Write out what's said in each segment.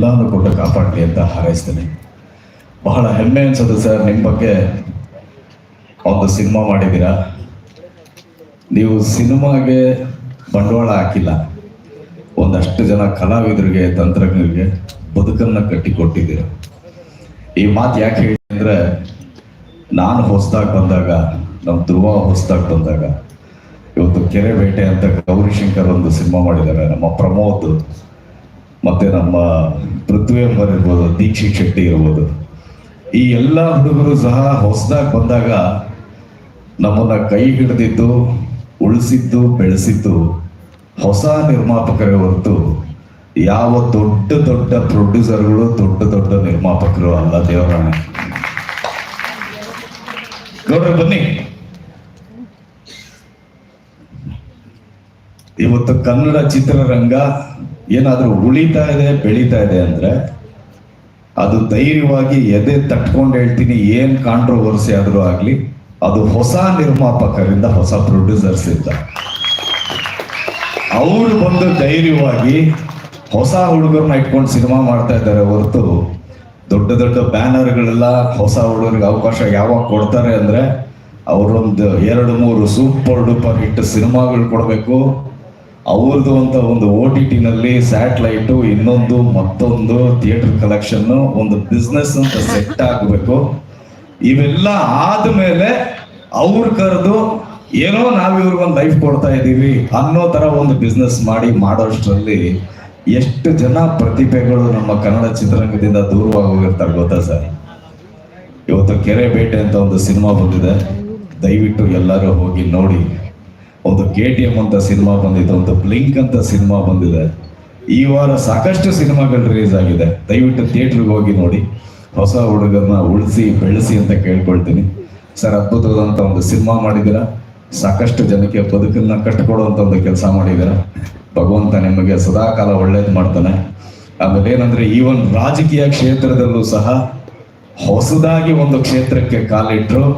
ಎಲ್ಲಾನು ಕೊಟ್ಟು ಕಾಪಾಡಲಿ ಅಂತ ಹಾರೈಸ್ತೇನೆ. ಬಹಳ ಹೆಮ್ಮೆ ಅನ್ಸುತ್ತೆ ಸರ್ ನಿಮ್ಮ ಬಗ್ಗೆ ಒಂದು ಸಿನಿಮಾ ಮಾಡಿದ್ದೀರಾ? ನೀವು ಸಿನಿಮಾಗೆ ಬಂಡವಾಳ ಹಾಕಿಲ್ಲ. ಒಂದಷ್ಟು ಜನ ಕಲಾವಿದರಿಗೆ, ತಂತ್ರಜ್ಞರಿಗೆ ಬದುಕನ್ನ ಕಟ್ಟಿಕೊಟ್ಟಿದ್ದೀರ? ಈ ಮಾತು ಯಾಕೆ ಹೇಳಿ ಅಂದ್ರೆ, ನಾನು ಹೊಸದಾಗಿ ಬಂದಾಗ ನಮ್ಮ ಧ್ರುವ ಹೊಸದಾಗಿ ಬಂದಾಗ, ಇವತ್ತು ಕೆರೆ ಬೇಟೆ ಅಂತ ಗೌರಿಶಂಕರ್ ಒಂದು ಸಿನಿಮಾ ಮಾಡಿದ್ದಾರೆ, ನಮ್ಮ ಪ್ರಮೋದ್. ಮತ್ತೆ ನಮ್ಮ ಪೃಥ್ವಿ ಅಂಬರ್ ಇರ್ಬೋದು ದೀಕ್ಷಿತ್ ಶೆಟ್ಟಿ ಇರ್ಬೋದು. ಈ ಎಲ್ಲ ಹುಡುಗರು ಸಹ ಹೊಸದಾಗಿ ಬಂದಾಗ ನಮ್ಮನ್ನ ಕೈ ಹಿಡಿದಿದ್ದು, ಉಳಿಸಿದ್ದು, ಬೆಳೆಸಿದ್ದು ಹೊಸ ನಿರ್ಮಾಪಕರೇ ಹೊರತು ಯಾವ ದೊಡ್ಡ ದೊಡ್ಡ ಪ್ರೊಡ್ಯೂಸರ್ಗಳು ದೊಡ್ಡ ದೊಡ್ಡ ನಿರ್ಮಾಪಕರು ಅಲ್ಲ ದೇವರಾಣ. ನೋಡ್ರಿ ಬನ್ನಿ. ಇವತ್ತು ಕನ್ನಡ ಚಿತ್ರರಂಗ ಏನಾದ್ರೂ ಉಳಿತಾ ಇದೆ, ಬೆಳೀತಾ ಇದೆ ಅಂದ್ರೆ ಅದು ಧೈರ್ಯವಾಗಿ ಎದೆ ತಟ್ಕೊಂಡು ಹೇಳ್ತೀನಿ, ಏನು ಕಾಂಟ್ರವರ್ಸಿ ಆದರೂ ಆಗಲಿ, ಅದು ಹೊಸ ನಿರ್ಮಾಪಕರಿಂದ ಹೊಸ ಪ್ರೊಡ್ಯೂಸರ್ಸ್ ಇಂದ. ಅವರು ಬಂದು ಧೈರ್ಯವಾಗಿ ಹೊಸ ಹುಡುಗರನ್ನ ಇಟ್ಕೊಂಡು ಸಿನಿಮಾ ಮಾಡ್ತಾ ಇದ್ದಾರೆ ಹೊರತು ದೊಡ್ಡ ದೊಡ್ಡ ಬ್ಯಾನರ್ಗಳೆಲ್ಲ ಹೊಸ ಹುಡುಗರಿಗೆ ಅವಕಾಶ ಯಾವಾಗ ಕೊಡ್ತಾರೆ ಅಂದ್ರೆ ಅವರೊಂದು ಎರಡು ಮೂರು ಸೂಪರ್ ಡೂಪರ್ ಹಿಟ್ ಸಿನಿಮಾಗಳು ಕೊಡಬೇಕು. ಅವ್ರದ್ದು ಅಂತ ಒಂದು ಓ ಟಿ ಟಿನಲ್ಲಿ ಸ್ಯಾಟಲೈಟು, ಇನ್ನೊಂದು ಮತ್ತೊಂದು ಥಿಯೇಟರ್ ಕಲೆಕ್ಷನ್ ಒಂದು ಬಿಸ್ನೆಸ್ ಅಂತ ಸೆಟ್ ಆಗಬೇಕು. ಇವೆಲ್ಲ ಆದ್ಮೇಲೆ ಅವ್ರು ಕರೆದು, ಏನೋ ನಾವು ಇವ್ರಿಗೊಂದು ಲೈಫ್ ಕೊಡ್ತಾ ಇದ್ದೀವಿ ಅನ್ನೋ ತರ ಒಂದು ಬಿಸ್ನೆಸ್ ಮಾಡಿ ಮಾಡೋಷ್ಟರಲ್ಲಿ ಎಷ್ಟು ಜನ ಪ್ರತಿಭೆಗಳು ನಮ್ಮ ಕನ್ನಡ ಚಿತ್ರರಂಗದಿಂದ ದೂರವಾಗಿ ಹೋಗಿರ್ತಾರೆ ಗೊತ್ತಾ ಸರ್? ಇವತ್ತು ಕೆರೆ ಬೇಟೆ ಅಂತ ಒಂದು ಸಿನಿಮಾ ಬಂದಿದೆ. ದಯವಿಟ್ಟು ಎಲ್ಲರೂ ಹೋಗಿ ನೋಡಿ. ಒಂದು ಕೆ ಟಿ ಎಂ ಅಂತ ಸಿನಿಮಾ ಬಂದಿದೆ ಒಂದು ಬ್ಲಿಂಕ್ ಅಂತ ಸಿನಿಮಾ ಬಂದಿದೆ. ಈ ವಾರ ಸಾಕಷ್ಟು ಸಿನಿಮಾಗಳು ರಿಲೀಸ್ ಆಗಿದೆ. ದಯವಿಟ್ಟು ಥಿಯೇಟ್ರಿಗೆ ಹೋಗಿ ನೋಡಿ. ಹೊಸ ಹುಡುಗರನ್ನ ಉಳಿಸಿ, ಬೆಳೆಸಿ ಅಂತ ಕೇಳ್ಕೊಳ್ತೀನಿ. ಸರ್ ಅದ್ಭುತವಾದಂಥ ಒಂದು ಸಿನಿಮಾ ಮಾಡಿದ್ದೀರಾ? ಸಾಕಷ್ಟು ಜನಕ್ಕೆ ಬದುಕನ್ನ ಕಟ್ಟಿಕೊಡುವಂಥ ಒಂದು ಕೆಲಸ ಮಾಡಿದ್ದೀರಾ? ಭಗವಂತ ನಿಮಗೆ ಸದಾಕಾಲ ಒಳ್ಳೇದು ಮಾಡ್ತಾನೆ. ಆಮೇಲೆ ಏನಂದ್ರೆ ಈ ಒಂದು ರಾಜಕೀಯ ಕ್ಷೇತ್ರದಲ್ಲೂ ಸಹ ಹೊಸದಾಗಿ ಒಂದು ಕ್ಷೇತ್ರಕ್ಕೆ ಕಾಲಿಟ್ಟರು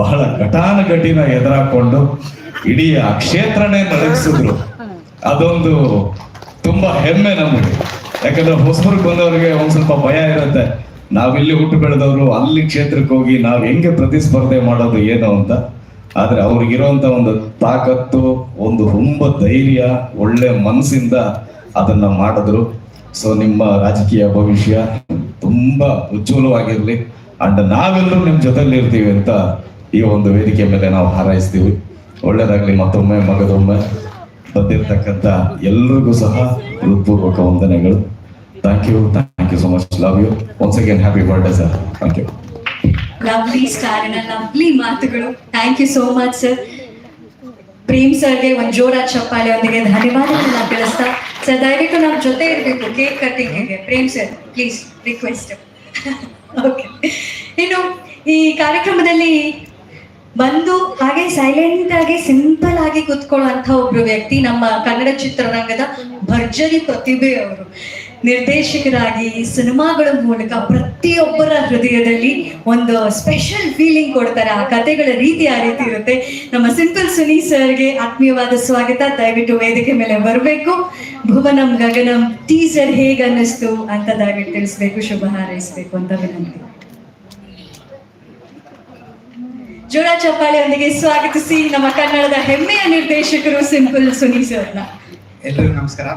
ಬಹಳ ಘಟಾನುಘಟಿನ ಎದುರಾಕೊಂಡು ಇಡೀ ಆ ಕ್ಷೇತ್ರನೇ ನಡಗಿಸಿದ್ರು ಅದೊಂದು ತುಂಬಾ ಹೆಮ್ಮೆ ನಮಗೆ. ಯಾಕಂದ್ರೆ ಹೊಸಬ್ರಿಗೆ ಬಂದವರಿಗೆ ಒಂದ್ ಸ್ವಲ್ಪ ಭಯ ಇರುತ್ತೆ. ನಾವಿಲ್ಲಿ ಹುಟ್ಟು ಬೆಳೆದವರು ಅಲ್ಲಿ ಕ್ಷೇತ್ರಕ್ಕೆ ಹೋಗಿ ನಾವ್ ಹೆಂಗೆ ಪ್ರತಿಸ್ಪರ್ಧೆ ಮಾಡೋದು ಏನು ಅಂತ. ಆದ್ರೆ ಅವ್ರಿಗಿರುವಂತ ಒಂದು ತಾಕತ್ತು, ಒಂದು ಹುಂಬ ಧೈರ್ಯ, ಒಳ್ಳೆ ಮನಸ್ಸಿಂದ ಅದನ್ನ ಮಾಡಿದ್ರು. ಸೊ ನಿಮ್ಮ ರಾಜಕೀಯ ಭವಿಷ್ಯ ತುಂಬಾ ಉಜ್ವಲವಾಗಿರ್ಲಿ. ಅಂಡ್ ನಾವೆಲ್ಲರೂ ನಿಮ್ ಜೊತೆಲಿ ಇರ್ತೀವಿ ಅಂತ ಈ ಒಂದು ವೇದಿಕೆ ಮೇಲೆ ನಾವು ಹಾರೈಸ್ತೀವಿ. ಒಳ್ಳೇದಾಗ್ಲಿ ಮತ್ತೊಮ್ಮೆ, ಮಗದೊಮ್ಮೆ. ಬಂದಿರ್ತಕ್ಕಂಥ ಎಲ್ರಿಗೂ ಸಹ ಹೃತ್ಪೂರ್ವಕ ವಂದನೆಗಳು. Thank you thank you so much love you once again happy birthday sir thank you lovely star lovely ಮಾತುಗಳು. Thank you so much sir Prem ಸರ್ಗೆ ಒಂದು ಜೋರಾದ ಚಪ್ಪಾಳೆಯೊಂದಿಗೆ ಧನ್ಯವಾದಗಳನ್ನ ತಿಳಿಸ್ತಾ ಸರ್ ದಯವಿಟ್ಟು ನಮ್ಮ ಜೊತೆ ಇರಬೇಕು. Cake ಕಟ್ಟಿಂಗ್ಗೆ Prem sir please request okay ಇನ್ನು ಈ ಕಾರ್ಯಕ್ರಮದಲ್ಲಿ ಬಂದು ಹಾಗೆ ಸೈಲೆಂಟ್ ಆಗಿ ಸಿಂಪಲ್ ಆಗಿ ಕುತ್ಕೊಳ್ಳುವಂತ ಒಬ್ರು ವ್ಯಕ್ತಿ ನಮ್ಮ ಕನ್ನಡ ಚಿತ್ರರಂಗದ ಭರ್ಜರಿ ಪ್ರತಿಭೆ ಅವರು. ನಿರ್ದೇಶಕರಾಗಿ ಸಿನಿಮಾಗಳ ಮೂಲಕ ಪ್ರತಿಯೊಬ್ಬರ ಹೃದಯದಲ್ಲಿ ಒಂದು ಸ್ಪೆಷಲ್ ಫೀಲಿಂಗ್ ಕೊಡ್ತಾರೆ. ಆ ಕಥೆಗಳ ರೀತಿ ಆ ರೀತಿ ಇರುತ್ತೆ. ನಮ್ಮ ಸಿಂಪಲ್ ಸುನಿ ಸರ್ಗೆ ಆತ್ಮೀಯವಾದ ಸ್ವಾಗತ. ದಯವಿಟ್ಟು ವೇದಿಕೆ ಮೇಲೆ ಬರಬೇಕು. ಭುವನಂ ಗಗನಂ ಟೀಸರ್ ಹೇಗನ್ನಿಸ್ತು ಅಂತ ದಯವಿಟ್ಟು ತಿಳಿಸ್ಬೇಕು. ಶುಭ ಹಾರೈಸಬೇಕು ಅಂತ ವಿನಂತಿ. ಜೋಳ ಚಪ್ಪಾಳೆಯೊಂದಿಗೆ ಸ್ವಾಗತಿಸಿ ನಮ್ಮ ಕನ್ನಡದ ಹೆಮ್ಮೆಯ ನಿರ್ದೇಶಕರು ಸಿಂಪಲ್ ಸುನಿ ಸರ್ನ. ಎಲ್ಲರಿಗೂ ನಮಸ್ಕಾರ.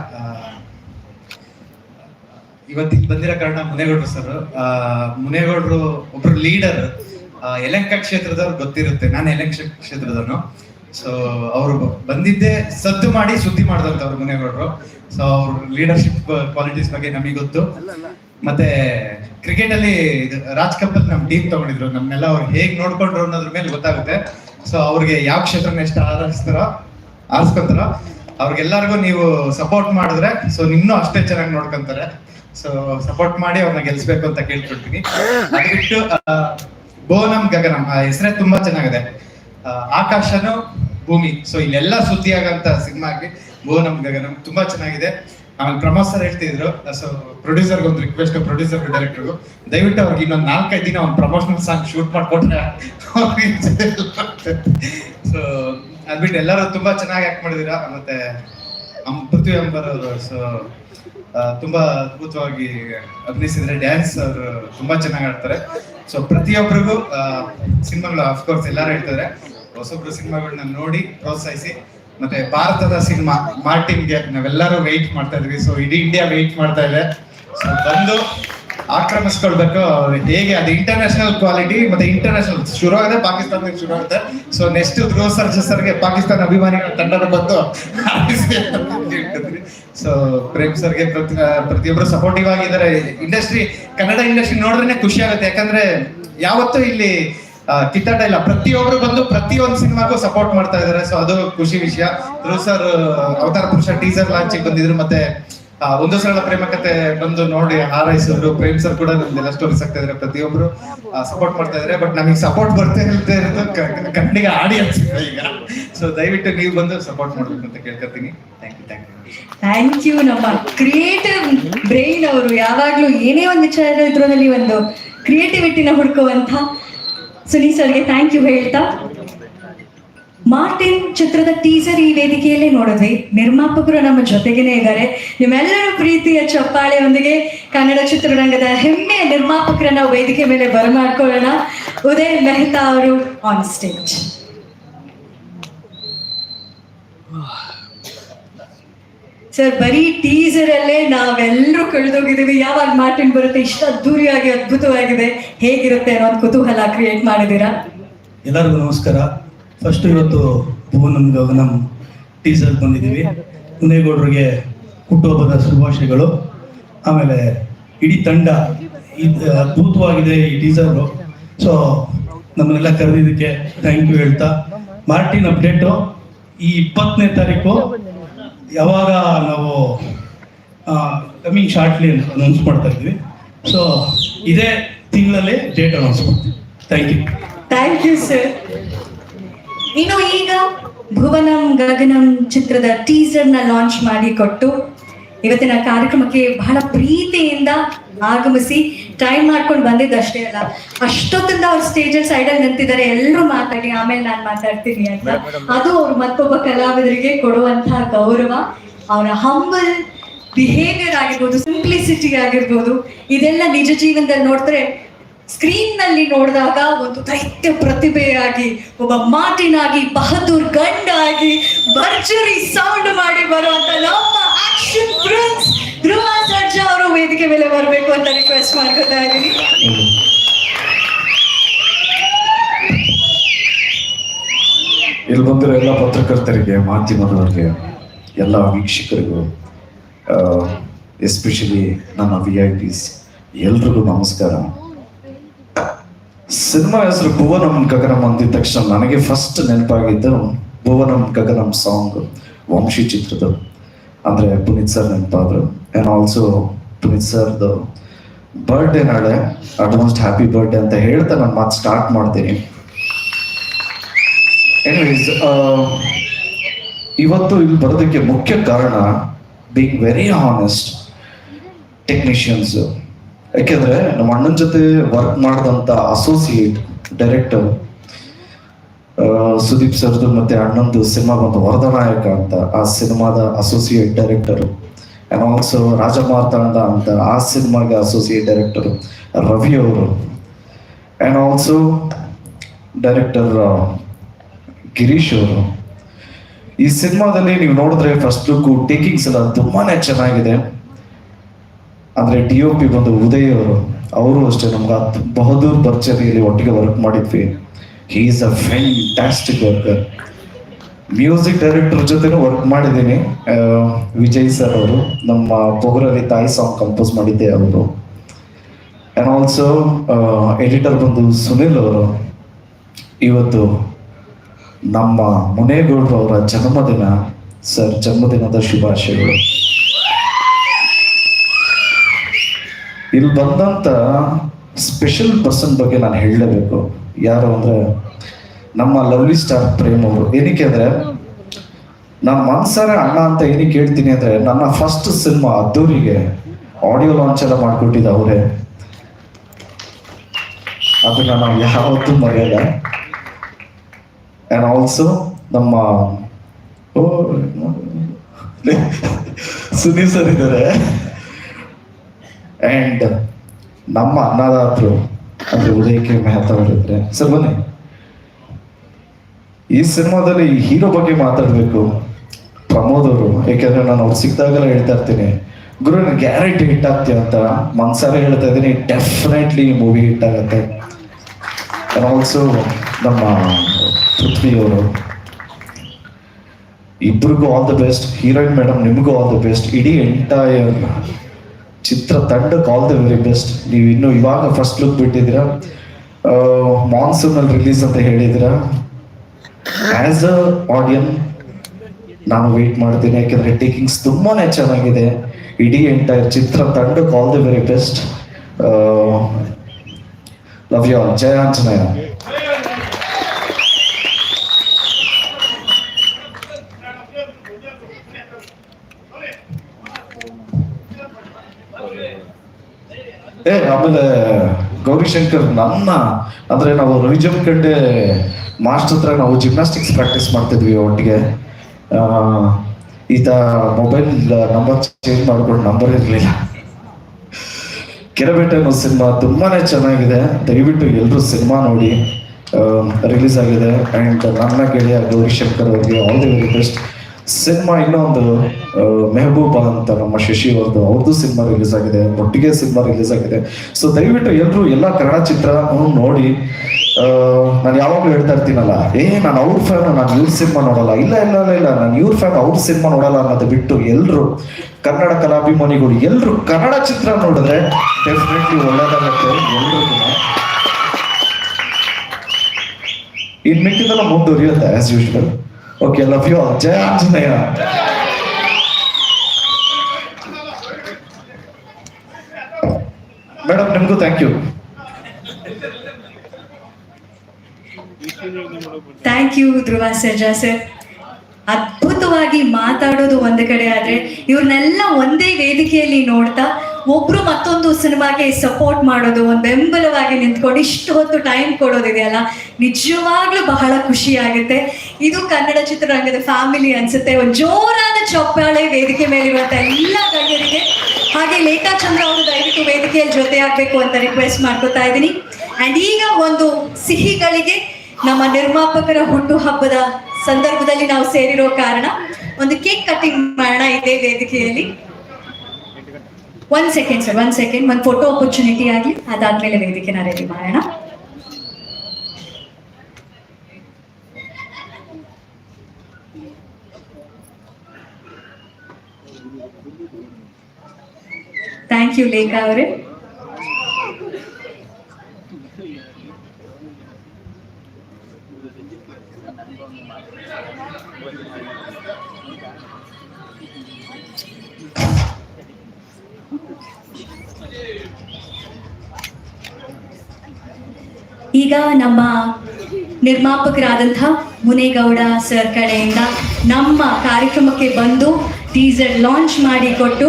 ಇವತ್ತಿಗೆ ಬಂದಿರೋ ಕಾರಣ ಮುನೇಗೌಡರು ಸರ್. ಮುನೇಗೌಡರು ಒಬ್ರು ಲೀಡರ್. ಯಲಂಕ ಕ್ಷೇತ್ರದವ್ರು ಗೊತ್ತಿರುತ್ತೆ. ನಾನು ಯಲಂಕ ಕ್ಷೇತ್ರದವನು. ಸೊ ಅವರು ಬಂದಿದ್ದೆ ಸದ್ದು ಮಾಡಿ ಸುದ್ದಿ ಮಾಡಿದಂಥವ್ರು ಮುನೇಗೌಡರು. ಸೊ ಅವ್ರ ಲೀಡರ್ಶಿಪ್ ಕ್ವಾಲಿಟೀಸ್ ಬಗ್ಗೆ ನಮಗೆ ಗೊತ್ತು. ಮತ್ತೆ ಕ್ರಿಕೆಟ್ ಅಲ್ಲಿ ರಾಜ್ ಕಪ್ ನಮ್ ಟೀಮ್ ತಗೊಂಡಿದ್ರು. ನಮ್ನೆಲ್ಲ ಅವ್ರು ಹೇಗ್ ನೋಡ್ಕೊಂಡ್ರು ಅನ್ನೋದ್ರ ಮೇಲೆ ಗೊತ್ತಾಗುತ್ತೆ. ಸೊ ಅವ್ರಿಗೆ ಯಾವ ಕ್ಷೇತ್ರನ ಎಷ್ಟು ಆರಿಸ್ತಾರೋ ಆರಿಸ್ಕೊಂತಾರೋ, ಅವ್ರಿಗೆಲ್ಲರಿಗೂ ನೀವು ಸಪೋರ್ಟ್ ಮಾಡಿದ್ರೆ ಸೊ ನಿನ್ನೂ ಅಷ್ಟೇ ಚೆನ್ನಾಗಿ ನೋಡ್ಕೊಂತಾರೆ. ಸೊ ಸಪೋರ್ಟ್ ಮಾಡಿ ಅವ್ರನ್ನ ಗೆಲ್ಸ್ಬೇಕು ಅಂತ ಕೇಳ್ಕೊಳ್ತೀನಿ. ಅದ್ಬಿಟ್ಟು ಬೋನಂ ಗಗನಂ ಆ ಹೆಸರೇ ತುಂಬಾ ಚೆನ್ನಾಗಿದೆ. ಆಕಾಶನು ಭೂಮಿ. ಸೊ ಇಲ್ಲೆಲ್ಲ ಸುದ್ದಿ ಆಗಂತ ಸಿನಿಮಾ ಆಗಿ ಬೋನಂ ಗಗನಂ ತುಂಬಾ ಚೆನ್ನಾಗಿದೆ. ಆಮೇಲೆ ಪ್ರಮೋದ್ ಸರ್ ಹೇಳ್ತಿದ್ರು ಸೊ ಪ್ರೊಡ್ಯೂಸರ್ಗೆ ಒಂದು ರಿಕ್ವೆಸ್ಟ್ ಪ್ರೊಡ್ಯೂಸರ್ ಡೈರೆಕ್ಟರ್ಗು ದಯವಿಟ್ಟು ಅವ್ರಿಗೆ ಇನ್ನೊಂದು ನಾಲ್ಕೈದು ದಿನ ಒಂದು ಪ್ರಮೋಷನಲ್ ಸಾಂಗ್ ಶೂಟ್ ಮಾಡಿಕೊಟ್ರೆ ಸೊ ಅದ್ಬಿಟ್ಟು ಎಲ್ಲರೂ ತುಂಬಾ ಚೆನ್ನಾಗಿ ಆಕ್ಟ್ ಮಾಡಿದೀರಾ, ಮತ್ತೆ ಪೃಥ್ವಿ ಅಂಬರ್ ಅವರು ಸೊ ತುಂಬಾ ಅದ್ಭುತವಾಗಿ ಅಭಿನಯಿಸಿದ್ರೆ ಡ್ಯಾನ್ಸ್ ಅವರು ತುಂಬಾ ಚೆನ್ನಾಗಿ ಆಡ್ತಾರೆ. ಸೊ ಪ್ರತಿಯೊಬ್ಬರಿಗೂ ಸಿನಿಮಾಗಳು ಅಫ್ಕೋರ್ಸ್ ಎಲ್ಲರೂ ಹೇಳ್ತಾರೆ. ಹೊಸೊಬ್ರು ಸಿನಿಮಾಗಳನ್ನ ನೋಡಿ, ಪ್ರೋತ್ಸಾಹಿಸಿ. ಮತ್ತೆ ಭಾರತದ ಸಿನಿಮಾ ಮಾರ್ಟಿನ್ಗೆ ನಾವೆಲ್ಲರೂ ವೆಯ್ಟ್ ಮಾಡ್ತಾ ಇದ್ವಿ. ಸೊ ಇಡೀ ಇಂಡಿಯಾ ವೆಯ್ಟ್ ಮಾಡ್ತಾ ಇದೆ. ಸೊ ಬಂದು ಆಕ್ರಮಿಸ್ಕೊಳ್ಬೇಕು. ಹೇಗೆ, ಅದು ಇಂಟರ್ನ್ಯಾಷನಲ್ ಕ್ವಾಲಿಟಿ ಮತ್ತೆ ಇಂಟರ್ನ್ಯಾಷನಲ್ ಶುರು ಆಗಿದೆ ಪಾಕಿಸ್ತಾನದಲ್ಲಿ ಶುರು ಆಗುತ್ತೆ. ಸೊ ನೆಕ್ಸ್ಟ್ ಸರ್ಜಾ ಸರ್ಗೆ ಪಾಕಿಸ್ತಾನ ಅಭಿಮಾನಿಗಳ ತಂಡದ ಬಂದು ಸೊ ಪ್ರೇಮ್ ಸರ್ಗೆ ಪ್ರತಿ ಪ್ರತಿಯೊಬ್ಬರು ಸಪೋರ್ಟಿವ್ ಆಗಿದ್ದಾರೆ. ಇಂಡಸ್ಟ್ರಿ ಕನ್ನಡ ಇಂಡಸ್ಟ್ರಿ ನೋಡಿದ್ರೆ ಖುಷಿ ಆಗುತ್ತೆ. ಯಾಕಂದ್ರೆ ಯಾವತ್ತೂ ಇಲ್ಲಿ ಕಿತ್ತಾಟ ಇಲ್ಲ. ಪ್ರತಿಯೊಬ್ರು ಬಂದು ಪ್ರತಿಯೊಂದು ಸಿನಿಮಾಗೂ ಸಪೋರ್ಟ್ ಮಾಡ್ತಾ ಇದಾರೆ. ಸೊ ಅದು ಖುಷಿ ವಿಷಯ. ಸರ್ ಅವತಾರ ಪುರುಷ ಟೀಸರ್ ಲಾಂಚ್ ಬಂದಿದ್ರು ಮತ್ತೆ ಒಂದು ಸರಳ ಪ್ರೇಮ ಕತೆ ಬಂದು ನೋಡಿ ಹಾರೈಸಿದ್ರು ಪ್ರೇಮ್ ಸರ್ ಕೂಡ ನಮ್ದೆಲ್ಲ ಸ್ಟೋರಿ ಆಗ್ತಾ ಇದಾರೆ ಪ್ರತಿಯೊಬ್ರು. ಸಪೋರ್ಟ್ ಮಾಡ್ತಾ ಇದಾರೆ. ಬಟ್ ನಮಗೆ ಸಪೋರ್ಟ್ ಬರ್ತೇ ಇರುತ್ತೆ ಇರೋದು ಕ- ಕಣ್ಣಿಗೆ ಆಡಿಯನ್ಸ್ ಈಗ. ಸೊ ದಯವಿಟ್ಟು ನೀವು ಬಂದು ಸಪೋರ್ಟ್ ಮಾಡ್ಬೇಕು ಅಂತ ಕೇಳ್ಕೊತೀನಿ thank you thank you thank you ನಮ್ಮ ಕ್ರಿಯೇಟಿವ್ ಬ್ರೈನ್ ಅವರು ಯಾವಾಗ್ಲೂ ಏನೇ ಒಂದು ವಿಚಾರ ಇದ್ರಲ್ಲಿ ಒಂದು ಕ್ರಿಯೇಟಿವಿಟಿನ ಹುಡುಕುವಂತ ಸುನಿ ಸರ್ಗೆ ಥ್ಯಾಂಕ್ ಯು ಹೇಳ್ತಾ. ಮಾರ್ಟಿನ್ ಚಿತ್ರದ ಟೀಸರ್ ಈ ವೇದಿಕೆಯಲ್ಲೇ ನೋಡಿದ್ವಿ. ನಿರ್ಮಾಪಕರು ನಮ್ಮ ಜೊತೆಗೇನೆ ಇದ್ದಾರೆ. ನಿಮ್ಮೆಲ್ಲರ ಪ್ರೀತಿಯ ಚಪ್ಪಾಳೆಯೊಂದಿಗೆ ಕನ್ನಡ ಚಿತ್ರರಂಗದ ಹೆಮ್ಮೆಯ ನಿರ್ಮಾಪಕರನ್ನ ವೇದಿಕೆ ಮೇಲೆ ಬರಮಾಡ್ಕೊಳ್ಳೋಣ ಉದಯ್ ಮೆಹ್ತಾ ಅವರು ಆನ್ ಸ್ಟೇಜ್ ಸರ್ ಬರೀ ಟೀಸರ್ ಅಲ್ಲೇ ನಾವೆಲ್ಲರೂ ಕಳೆದೋಗಿದ್ದೀವಿ. ಯಾವಾಗ ಮಾರ್ಟಿನ್ ಬರುತ್ತೆ? ಇಷ್ಟು ಅದ್ಧೂರಿಯಾಗಿ ಅದ್ಭುತವಾಗಿದೆ. ಹೇಗಿರುತ್ತೆ ಅನ್ನೋ ಒಂದು ಕುತೂಹಲ ಕ್ರಿಯೇಟ್ ಮಾಡಿದ್ದೀರಾ? ಎಲ್ಲರಿಗೂ ನಮಸ್ಕಾರ. ಫಸ್ಟ್ ಇವತ್ತು ಭುವನಂ ಗಗನಂ ಟೀಸರ್ ಬಂದಿದ್ದೀವಿ. ಮುನೇಗೌಡರಿಗೆ ಹುಟ್ಟುಹಬ್ಬದ ಶುಭಾಶಯಗಳು. ಆಮೇಲೆ ಇಡೀ ತಂಡ ಅದ್ಭುತವಾಗಿದೆ ಈ ಟೀಸರ್ ಸೊ ನಮ್ಮನ್ನೆಲ್ಲ ಕರೆದಿದ್ದಕ್ಕೆ ಥ್ಯಾಂಕ್ ಯು ಹೇಳ್ತಾ. ಮಾರ್ಟಿನ್ ಅಪ್ಡೇಟು ಈ ಇಪ್ಪತ್ತನೇ ತಾರೀಕು ಯಾವಾಗ ನಾವು ಕಮಿಂಗ್ ಶಾರ್ಟ್ಲಿ ಅನೌನ್ಸ್ ಮಾಡ್ತಾ ಇದ್ವಿ. ಸೊ ಇದೇ ತಿಂಗಳಲ್ಲಿ ಡೇಟ್ ಅನೌನ್ಸ್ ಮಾಡ್ತೀವಿ. Thank you thank you sir ಇನ್ನು ಈಗ ಭುವನಂ ಗಗನಂ ಚಿತ್ರದ ಟೀಸರ್ನ ಲಾಂಚ್ ಮಾಡಿ ಕೊಟ್ಟು ಇವತ್ತಿನ ಕಾರ್ಯಕ್ರಮಕ್ಕೆ ಬಹಳ ಪ್ರೀತಿಯಿಂದ ಆಗಮಿಸಿ ಟೈಮ್ ಮಾಡ್ಕೊಂಡು ಬಂದಿದ್ದಷ್ಟೇ ಅಲ್ಲ. ಅಷ್ಟೊತ್ತಿಂದ ಅವ್ರ ಸ್ಟೇಜ್ ಸೈಡ್ ಅಲ್ಲಿ ನಿಂತಿದ್ದಾರೆ ಎಲ್ಲರೂ ಮಾತಾಡಿ ಆಮೇಲೆ ನಾನು ಮಾತಾಡ್ತೀನಿ ಅಂತ. ಅದು ಅವ್ರು ಮತ್ತೊಬ್ಬ ಕಲಾವಿದರಿಗೆ ಕೊಡುವಂತಹ ಗೌರವ. ಅವರ ಹಂಬಲ್ ಬಿಹೇವಿಯರ್ ಆಗಿರ್ಬೋದು ಸಿಂಪ್ಲಿಸಿಟಿ ಆಗಿರ್ಬೋದು ಇದೆಲ್ಲ ನಿಜ ಜೀವನದಲ್ಲಿ ನೋಡಿದ್ರೆ ಸ್ಕ್ರೀನ್ನಲ್ಲಿ ನೋಡಿದಾಗ ಒಂದು ದೈತ್ಯ ಪ್ರತಿಭೆಯಾಗಿ ಒಬ್ಬ ಮಾತಿನಾಗಿ ಬಹದ್ದೂರ್ ಗಂಡಾಗಿ ಭರ್ಜರಿ ಸೌಂಡ್ ಮಾಡಿ ಬರುವಂತ ನಮ್ಮ ಆಕ್ಷನ್ ಪ್ರಿನ್ಸ್ ವೇದಿಕೆ ಮೇಲೆ ಬರಬೇಕು ಅಂತ ರಿಕ್ವೆಸ್ಟ್ ಮಾಡ್ಕೊತಾ ಇದ್ದೀನಿ. ಇಲ್ಲಿ ಬಂದಿರೋ ಎಲ್ಲ ಪತ್ರಕರ್ತರಿಗೆ, ಮಾಧ್ಯಮದವರಿಗೆ, ಎಲ್ಲ ವೀಕ್ಷಕರಿಗೂ ಎಸ್ಪೆಷಲಿ ನನ್ನ ವಿ ಐ ಪಿಸ್ ಎಲ್ರಿಗೂ ನಮಸ್ಕಾರ. ಸಿನಿಮಾ ಹೆಸರು ಭುವನಂ ಗಗನಂ ಅಂದಿದ ತಕ್ಷಣ ನನಗೆ ಫಸ್ಟ್ ನೆನಪಾಗಿದ್ದು ಭುವನಂ ಗಗನಂ ಸಾಂಗ್ ವಂಶಿ ಚಿತ್ರದ ಅಂದರೆ ಪುನೀತ್ ಸರ್ ನೆನಪಾದ್ರು. ಆ್ಯಂಡ್ ಆಲ್ಸೋ ಪುನೀತ್ ಸರ್ದು ಬರ್ಡೇ ನಾಳೆ ಅಡ್ವಾನ್ಸ್ಡ್ ಹ್ಯಾಪಿ ಬರ್ಡೇ ಅಂತ ಹೇಳ್ತಾ ನಾನು ಮಾತು ಸ್ಟಾರ್ಟ್ ಮಾಡ್ತೀನಿ. ಎನಿವೇಸ್ ಇವತ್ತು ಇಲ್ಲಿ ಬರೋದಕ್ಕೆ ಮುಖ್ಯ ಕಾರಣ ಬೀಂಗ್ ವೆರಿ ಹಾನೆಸ್ಟ್ ಟೆಕ್ನಿಷಿಯನ್ಸ್ ಯಾಕೆಂದ್ರೆ ನಮ್ಮ ಅಣ್ಣನ ಜೊತೆ ವರ್ಕ್ ಮಾಡಿದಂಥ ಅಸೋಸಿಯೇಟ್ ಡೈರೆಕ್ಟರ್ ಸುದೀಪ್ ಸರ್ದು ಮತ್ತೆ ಅಣ್ಣಂದು ಸಿನಿಮಾ ಬಂದು ವರದನಾಯಕ ಅಂತ ಆ ಸಿನಿಮಾದ associate director and also Rajamarthanda ಅಂತ ಆ ಸಿನಿಮಾಗೆ ಅಸೋಸಿಯೇಟ್ ಡೈರೆಕ್ಟರ್ ರವಿ ಅವರು. ಆ್ಯಂಡ್ ಆಲ್ಸೋ ಡೈರೆಕ್ಟರ್ ಗಿರೀಶ್ ಅವರು. ಈ ಸಿನಿಮಾದಲ್ಲಿ ನೀವು ನೋಡಿದ್ರೆ ಫಸ್ಟ್ ಲುಕ್ ಟೇಕಿಂಗ್ಸ್ ಎಲ್ಲ ತುಂಬಾನೇ ಚೆನ್ನಾಗಿದೆ. ಅಂದ್ರೆ ಡಿ ಒ ಪಿ ಬಂದು ಉದಯ್ ಅವರು ಅವರು ಅಷ್ಟೇ ನಮ್ಗೆ ಬಹದ್ದೂರ್ ಬಹದೂರ್ ಭರ್ಜರಿಯಲ್ಲಿ ಒಟ್ಟಿಗೆ ವರ್ಕ್ ಮಾಡಿದ್ವಿ. He is a fantastic worker music director ಜೊತೆನೂ ವರ್ಕ್ ಮಾಡಿದ್ದೀನಿ. ವಿಜಯ್ ಸರ್ ಅವರು, ನಮ್ಮ ಪೊಗರಲ್ಲಿ ತಾಯಿ ಸಾಂಗ್ ಕಂಪೋಸ್ ಮಾಡಿದ್ದೆ ಅವರು. ಆ್ಯಂಡ್ ಆಲ್ಸೋ ಎಡಿಟರ್ ಬಂದು ಸುನಿಲ್ ಅವರು. ಇವತ್ತು ನಮ್ಮ ಮುನೇಗೌಡರು ಅವರ ಜನ್ಮದಿನ ಸರ್ ಜನ್ಮದಿನದ ಶುಭಾಶಯಗಳು. ಇಲ್ಲಿ ಬಂದಂಥ ಸ್ಪೆಷಲ್ ಪರ್ಸನ್ ಬಗ್ಗೆ ನಾನು ಹೇಳಲೇಬೇಕು. ಯಾರು ಅಂದ್ರೆ ನಮ್ಮ ಲವ್ಲಿ ಸ್ಟಾರ್ ಪ್ರೇಮ್ ಅವರು. ಏನಕ್ಕೆ ಅಂದ್ರೆ ನಾನು ಮನ್ಸಾರೆ ಅಣ್ಣ ಅಂತ ಏನಕ್ಕೆ ಹೇಳ್ತೀನಿ ಅಂದ್ರೆ, ನನ್ನ ಫಸ್ಟ್ ಸಿನಿಮಾ ಅದ್ದೂರಿಗೆ ಆಡಿಯೋ ಲಾಂಚ್ ಎಲ್ಲ ಮಾಡ್ಕೊಟ್ಟಿದ್ದ ಅವರೇ. ಅದನ್ನ ನಾವು ಯಾವತ್ತೂ ಮರೆಯಲ್ಲ. ಆ್ಯಂಡ್ ಆಲ್ಸೋ ನಮ್ಮ, ಓ, ಸುನೀಲ್ ಸರ್ ಇದ್ದಾರೆ ಆ್ಯಂಡ್ ನಮ್ಮ ಅನ್ನದಾತರು ಅಂದ್ರೆ ಉದಯಕ್ಕೆ ಮೆಹ್ತಾ ಅವರಿದ್ರೆ ಸರ್ ಬನ್ನಿ. ಈ ಸಿನಿಮಾದಲ್ಲಿ ಹೀರೋ ಬಗ್ಗೆ ಮಾತಾಡಬೇಕು. ಪ್ರಮೋದ್ ಅವರು ಯಾಕೆಂದ್ರೆ ನಾನು ಅವ್ರು ಸಿಕ್ಕಿದಾಗೆಲ್ಲ ಹೇಳ್ತಾ ಇರ್ತೀನಿ. ಗುರು ಗ್ಯಾರಂಟಿ ಹಿಟ್ ಆಗ್ತೀಯ ಅಂತ ಮನ್ಸಾರೆ ಹೇಳ್ತಾ ಇದ್ದೀನಿ. ಡೆಫಿನೆಟ್ಲಿ ಈ ಮೂವಿ ಹಿಟ್ ಆಗುತ್ತೆ. ಆಲ್ಸೋ ನಮ್ಮ ಪೃಥ್ವಿ ಅವರು ಇಬ್ರಿಗೂ all the best heroine madam ನಿಮಗೂ ಆಲ್ ದ ಬೆಸ್ಟ್ ಇಡೀ ಎಂಟೈರ್ ಚಿತ್ರ ತಂಡಕ್ಕೆ ಆಲ್ ದ ವೆರಿ ಬೆಸ್ಟ್ ನೀವು ಇನ್ನು ಇವಾಗ ಫಸ್ಟ್ ಲುಕ್ ಬಿಟ್ಟಿದ್ದೀರಾ. ಮಾನ್ಸೂನ್ ಅಲ್ಲಿ ರಿಲೀಸ್ ಅಂತ ಹೇಳಿದ್ದೀರಾ. ಆಸ್ ಅ ಆಡಿಯನ್ ನಾನು ವೇಟ್ ಮಾಡ್ತೀನಿ. ಯಾಕೆಂದ್ರೆ ಟೇಕಿಂಗ್ಸ್ ತುಂಬಾನೇ ಚೆನ್ನಾಗಿದೆ. ಇಡೀ ಎಂಟೈರ್ ಚಿತ್ರ ತಂಡ all the very best love you all Jaya Anjaneya. ಏ, ಆಮೇಲೆ ಗೌರಿಶಂಕರ್ ನನ್ನ ಅಂದ್ರೆ ನಾವು ರವಿಜಮ್ ಕಂಡೆ ಮಾಸ್ಟರ್ ಹತ್ರ ನಾವು ಜಿಮ್ನಾಸ್ಟಿಕ್ಸ್ ಪ್ರಾಕ್ಟೀಸ್ ಮಾಡ್ತಿದ್ವಿ ಒಟ್ಟಿಗೆ. ಈತ ಮೊಬೈಲ್ ನಂಬರ್ ಚೇಂಜ್ ಮಾಡ್ಕೊಂಡು ನಂಬರ್ ಇರಲಿಲ್ಲ. ಕೆರೆಬೇಟೆ ಅನ್ನೋ ಸಿನಿಮಾ ತುಂಬಾನೇ ಚೆನ್ನಾಗಿದೆ. ದಯವಿಟ್ಟು ಎಲ್ಲರೂ ಸಿನಿಮಾ ನೋಡಿ ರಿಲೀಸ್ ಆಗಿದೆ. ಆ್ಯಂಡ್ ನನ್ನ ಗೆಳೆಯ ಗೌರಿಶಂಕರ್ ಅವರಿಗೆ all the very best cinema ಇನ್ನೊಂದು ಮೆಹಬೂಬ ಅಂತ ನಮ್ಮ ಶಶಿ ಅವ್ರದ್ದು ಅವ್ರದ್ದು ಸಿನಿಮಾ ರಿಲೀಸ್ ಆಗಿದೆ, ಒಟ್ಟಿಗೆ ಸಿನಿಮಾ ರಿಲೀಸ್ ಆಗಿದೆ. ಸೊ ದಯವಿಟ್ಟು ಎಲ್ಲರೂ ಎಲ್ಲ ಕನ್ನಡ ಚಿತ್ರ ನೋಡಿ ನಾನು ಯಾವಾಗಲೂ ಹೇಳ್ತಾ ಇರ್ತೀನಲ್ಲ, ಏ, ನಾನು ಅವ್ರ ಫ್ಯಾನ್ ನಾನು ಇವ್ರ ಸಿನಿಮಾ ನೋಡಲ್ಲ. ಇಲ್ಲ ಇಲ್ಲ ಇಲ್ಲ ಇಲ್ಲ, ನಾನು ಇವ್ರ ಫ್ಯಾನ್ ಅವ್ರ ಸಿನಿಮಾ ನೋಡಲ್ಲ ಅನ್ನೋದು ಬಿಟ್ಟು ಎಲ್ಲರೂ ಕನ್ನಡ ಕಲಾಭಿಮಾನಿಗಳು ಎಲ್ಲರೂ ಕನ್ನಡ ಚಿತ್ರ ನೋಡಿದ್ರೆ ಡೆಫಿನೆಟ್ಲಿ ಒಳ್ಳೇದಾಗುತ್ತೆ ಎಲ್ರಿಗೂ ಇನ್ ಮಿಕ್ಕಿದೆಲ್ಲ ಮುಂದುವರಿಯುತ್ತೆ as usual okay love you Jaya Anjaneya madam ನಿಮಗೂ thank you thank you Dhruva Sarja sir ಅದ್ಭುತವಾಗಿ ಮಾತಾಡೋದು ಒಂದು ಕಡೆ ಆದ್ರೆ ಇವ್ರನ್ನೆಲ್ಲ ಒಂದೇ ವೇದಿಕೆಯಲ್ಲಿ ನೋಡ್ತಾ ಒಬ್ರು ಮತ್ತೊಂದು ಸಿನಿಮಾಗೆ ಸಪೋರ್ಟ್ ಮಾಡೋದು, ಒಂದು ಬೆಂಬಲವಾಗಿ ನಿಂತ್ಕೊಂಡು ಇಷ್ಟು ಹೊತ್ತು ಟೈಮ್ ಕೊಡೋದಿದೆಯಲ್ಲ, ನಿಜವಾಗ್ಲೂ ಬಹಳ ಖುಷಿ ಆಗುತ್ತೆ ಇದು ಕನ್ನಡ ಚಿತ್ರರಂಗದ ಫ್ಯಾಮಿಲಿ ಅನ್ಸುತ್ತೆ. ಒಂದು ಜೋರಾದ ಚಪ್ಪಾಳೆ ವೇದಿಕೆ ಮೇಲಿರುವಂತ ಎಲ್ಲ ಗಣ್ಯರಿಗೆ, ಹಾಗೆ ಲೇಖಾ ಚಂದ್ರ ಅವರು ದಯವಿಟ್ಟು ವೇದಿಕೆಯಲ್ಲಿ ಜೊತೆ ಆಗ್ಬೇಕು ಅಂತ ರಿಕ್ವೆಸ್ಟ್ ಮಾಡ್ಕೊತಾ ಇದ್ದೀನಿ. ಅಂಡ್ ಈಗ ಒಂದು ಸಿಹಿಗಳಿಗೆ ನಮ್ಮ ನಿರ್ಮಾಪಕರ ಹುಟ್ಟು ಹಬ್ಬದ ಸಂದರ್ಭದಲ್ಲಿ ನಾವು ಸೇರಿರೋ ಕಾರಣ, ಒಂದು ಕೇಕ್ ಕಟ್ಟಿಂಗ್ ಮಾಡೋಣ ಇದೆ ವೇದಿಕೆಯಲ್ಲಿ. ಒಂದ್ ಸೆಕೆಂಡ್ ಸರ್ ಒಂದ್ ಸೆಕೆಂಡ್ ಒಂದು ಫೋಟೋ ಅಪರ್ಚುನಿಟಿ ಆಗಲಿ ಅದಾದ್ಮೇಲೆ ವೇದಿಕೆನ ರೆಡಿ ಮಾಡೋಣ ಥ್ಯಾಂಕ್ ಯು ಲೇಖಾ ಅವರೇ ಈಗ ನಮ್ಮ ನಿರ್ಮಾಪಕರಾದಂಥ ಮುನೇಗೌಡ ಸರ್ ಕಡೆಯಿಂದ ನಮ್ಮ ಕಾರ್ಯಕ್ರಮಕ್ಕೆ ಬಂದು ಟೀಸರ್ ಲಾಂಚ್ ಮಾಡಿಕೊಟ್ಟು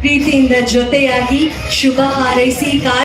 ಪ್ರೀತಿಯಿಂದ ಜೊತೆಯಾಗಿ ಶುಭ ಹಾರೈಸಿ